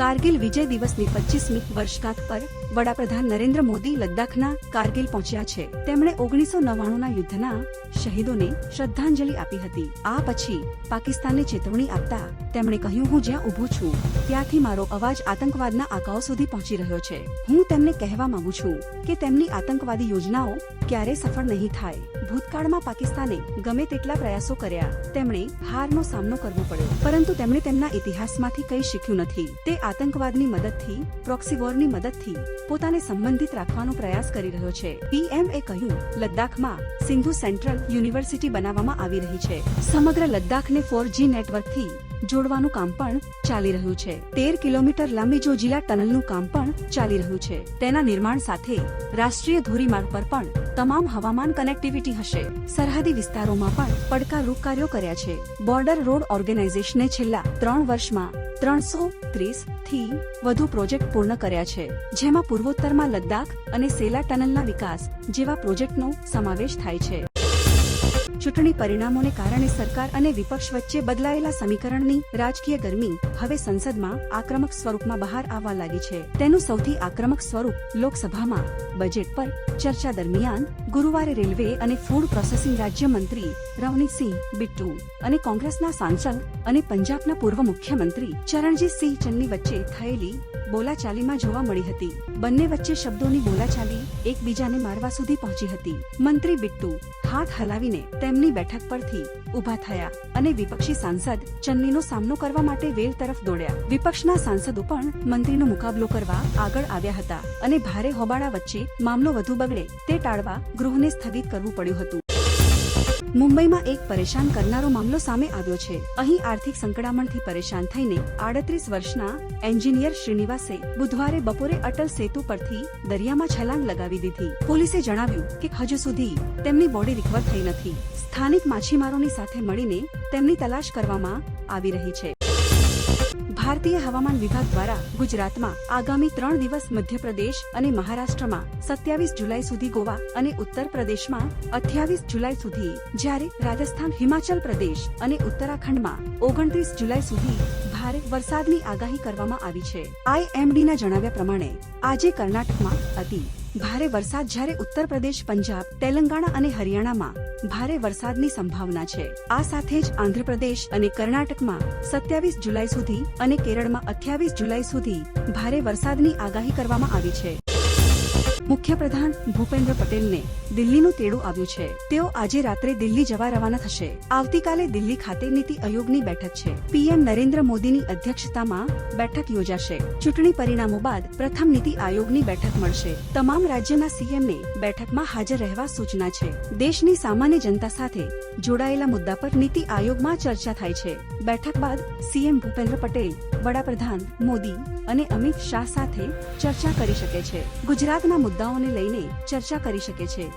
કારગિલ વિજય દિવસની પચીસમી વર્ષગાંઠ પર વડાપ્રધાન નરેન્દ્ર મોદી લદ્દાખના કારગિલ પહોંચ્યા છે. તેમણે ઓગણીસો નવ્વાણુંના યુદ્ધના શહીદોને શ્રદ્ધાંજલિ આપી હતી. આ પછી પાકિસ્તાનને ચેતવણી આપતા તેમણે કહ્યું, હું જ્યાં ઊભું છું, ત્યાંથી મારો અવાજ આતંકવાદના આકાઓ સુધી પહોંચી રહ્યો છે. હું તેમને કહેવા માંગુ છું કે તેમની આતંકવાદી યોજનાઓ ક્યારે સફળ નહીં થાય. ભૂતકાળમાં પાકિસ્તાને ગમે તેટલા પ્રયાસો કર્યા, તેમણે હારનો સામનો કરવો પડ્યો. પરંતુ તેમણે તેમના ઇતિહાસમાંથી કંઈ શીખ્યું નથી. તે આતંકવાદની મદદથી પ્રોક્સી વોરની મદદથી પોતાને સંબંધિત રાખવાનો પ્રયાસ કરી રહ્યો છે. પીએમએ કહ્યું, લદ્દાખમાં સિંધુ સેન્ટ્રલ યુનિવર્સિટી બનાવવામાં આવી રહી છે. સમગ્ર લદ્દાખને ફોર જી નેટવર્કથી જોડવાનું કામ પણ ચાલી રહ્યું છે. તેર કિલોમીટર લાંબી જોજીલા ટનલનું કામ પણ ચાલી રહ્યું છે. તેના નિર્માણ સાથે રાષ્ટ્રીય ધોરીમાર્ગ પર પણ તમામ હવામાન કનેક્ટિવિટી હશે. સરહદી વિસ્તારોમાં પણ પડકારરૂપ કાર્યો કર્યા છે. બોર્ડર રોડ ઓર્ગેનાઇઝેશને છેલ્લા ત્રણ વર્ષમાં ત્રણસો ત્રીસથી વધુ પ્રોજેક્ટ પૂર્ણ કર્યા છે, જેમાં પૂર્વોત્તરમાં લદ્દાખ અને સેલા ટનલના વિકાસ જેવા પ્રોજેક્ટનો સમાવેશ થાય છે. ચૂંટણી પરિણામોને કારણે સરકાર અને વિપક્ષ વચ્ચે બદલાયેલા સમીકરણની રાજકીય ગરમી હવે સંસદમાં આક્રમક સ્વરૂપમાં બહાર આવવા લાગી છે. તેનું સૌથી આક્રમક સ્વરૂપ લોકસભામાં બજેટ પર ચર્ચા દરમિયાન ગુરુવારે રેલવે અને ફૂડ પ્રોસેસિંગ રાજ્યમંત્રી રવનીતસિંહ બિટ્ટુ અને કોંગ્રેસના સાંસદ અને પંજાબના પૂર્વ મુખ્યમંત્રી ચરણજીત સિંહ ચન્ની વચ્ચે થયેલી બોલાચાલીમાં જોવા મળી હતી. બંને વચ્ચે શબ્દોની બોલાચાલી એકબીજાને મારવા સુધી પહોંચી હતી. મંત્રી બિટ્ટુ હાથ હલાવીને તેમની બેઠક પરથી ઊભા થયા અને વિપક્ષી સાંસદ ચન્નીનો સામનો કરવા માટે વેલ તરફ દોડ્યા. વિપક્ષના સાંસદો પણ મંત્રીનો મુકાબલો કરવા આગળ આવ્યા હતા અને ભારે હોબાળા વચ્ચે મામલો વધુ બગડે તે ટાળવા ગૃહને સ્થગિત કરવું પડ્યું હતું. મુંબઈમાં એક પરેશાન કરનારો મામલો સામે આવ્યો છે. અહીં આર્થિક સંકડામણથી પરેશાન થઈને આડત્રીસ વર્ષના એન્જિનિયર શ્રીનિવાસે બુધવારે બપોરે અટલ સેતુ પરથી દરિયામાં છલાંગ લગાવી દીધી. પોલીસે જણાવ્યું કે હજુ સુધી તેમની બોડી રિકવર થઈ નથી. સ્થાનિક માછીમારોની સાથે મળીને તેમની તલાશ કરવામાં આવી રહી છે. ભારતીય હવામાન વિભાગ દ્વારા ગુજરાતમાં આગામી ત્રણ દિવસ મધ્યપ્રદેશ અને મહારાષ્ટ્રમાં સત્યાવીસ જુલાઈ સુધી ગોવા અને ઉત્તર પ્રદેશમાં અઠ્યાવીસ જુલાઈ સુધી જ્યારે રાજસ્થાન, હિમાચલ પ્રદેશ અને ઉત્તરાખંડમાં ઓગણત્રીસ જુલાઈ સુધી ભારે વરસાદની આગાહી કરવામાં આવી છે. આઈએમડીના જણાવ્યા પ્રમાણે આજે કર્ણાટકમાં અતિ ભારે વરસાદ જ્યારે ઉત્તર પ્રદેશ, પંજાબ, તેલંગાણા અને હરિયાણામાં ભારે વરસાદની સંભાવના છે. આ સાથે જ આંધ્રપ્રદેશ અને કર્ણાટકમાં સત્યાવીસ જુલાઈ સુધી અને કેરળમાં અઠ્યાવીસ જુલાઈ સુધી ભારે વરસાદની આગાહી કરવામાં આવી છે. મુખ્યપ્રધાન ભૂપેન્દ્ર પટેલને દિલ્હીનું તેડું આવ્યું છે. તેઓ આજે રાત્રે દિલ્હી જવા રવાના થશે. આવતીકાલે દિલ્હી ખાતે નીતિ આયોગની બેઠક છે. પીએમ નરેન્દ્ર મોદીની અધ્યક્ષતામાં બેઠક યોજાશે. ચૂંટણી પરિણામો બાદ પ્રથમ નીતિ આયોગની બેઠક મળશે. તમામ રાજ્યના સીએમને બેઠકમાં હાજર રહેવા સૂચના છે. દેશની સામાન્ય જનતા સાથે જોડાયેલા મુદ્દા પર નીતિ આયોગમાં ચર્ચા થાય છે. બેઠક બાદ સીએમ ભૂપેન્દ્ર પટેલ વડાપ્રધાન મોદી અને અમિત શાહ સાથે ચર્ચા કરી શકે છે. ગુજરાતના મુદ્દાઓને લઈને ચર્ચા કરી શકે છે.